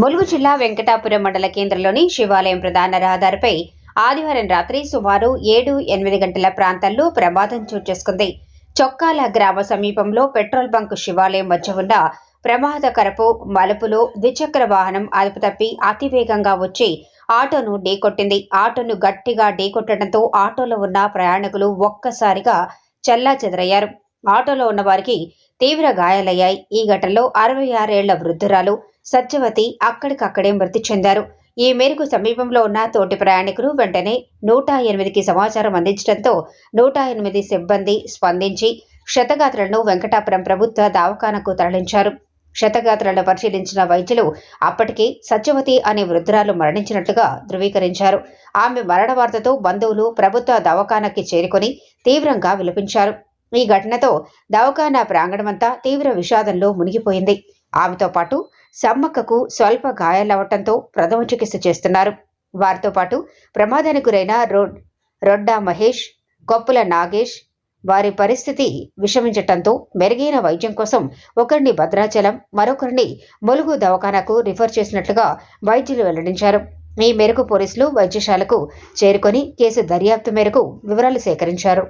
ములుగు జిల్లా వెంకటాపురం మండల కేంద్రంలోని శివాలయం ప్రధాన రహదారిపై ఆదివారం రాత్రి సుమారు ఏడు ఎనిమిది గంటల ప్రాంతాల్లో ప్రమాదం చోటు చేసుకుంది. చొక్కాల గ్రామ సమీపంలో పెట్రోల్ బంక్ శివాలయం మధ్య ఉన్న ప్రమాదకరపు మలుపులో ద్విచక్ర వాహనం అదుపు తప్పి అతివేగంగా వచ్చి ఆటోను ఢీకొట్టింది. ఆటోను గట్టిగా ఢీకొట్టడంతో ఆటోలో ఉన్న ప్రయాణికులు ఒక్కసారిగా చల్లా చెదరయ్యారు ఆటోలో ఉన్న వారికి తీవ్ర గాయాలయ్యాయి. ఈ ఘటనలో అరవై ఆరేళ్ళ వృద్ధురాలు సత్యవతి అక్కడికక్కడే మృతి చెందారు. ఈ మేరకు సమీపంలో ఉన్న తోటి ప్రయాణికులు వెంటనే నూట ఎనిమిదికి సమాచారం అందించడంతో నూట ఎనిమిది సిబ్బంది స్పందించి క్షతగాత్రలను వెంకటాపురం ప్రభుత్వ దవాఖానకు తరలించారు. క్షతగాత్రలను పరిశీలించిన వైద్యులు అప్పటికే సత్యవతి అనే వృద్ధురాలు మరణించినట్లుగా ధృవీకరించారు. ఆమె మరణ వార్తతో బంధువులు ప్రభుత్వ దవాఖానకి చేరుకొని తీవ్రంగా విలపించారు. ఈ ఘటనతో దవాఖానా ప్రాంగణమంతా తీవ్ర విషాదంలో మునిగిపోయింది. ఆమెతో పాటు సమ్మక్కకు స్వల్ప గాయాలవటంతో ప్రథమ చికిత్స చేస్తున్నారు. వారితో పాటు ప్రమాదానికి గురైన రోడ్ రొడ్డా మహేష్ కొప్పుల నాగేష్ వారి పరిస్థితి విషమించటంతో మెరుగైన వైద్యం కోసం ఒకరిని భద్రాచలం మరొకరిని ములుగు దవాఖానాకు రిఫర్ చేసినట్లుగా వైద్యులు వెల్లడించారు. ఈ మేరకు పోలీసులు వైద్యశాలకు చేరుకొని కేసు దర్యాప్తు మేరకు వివరాలు సేకరించారు.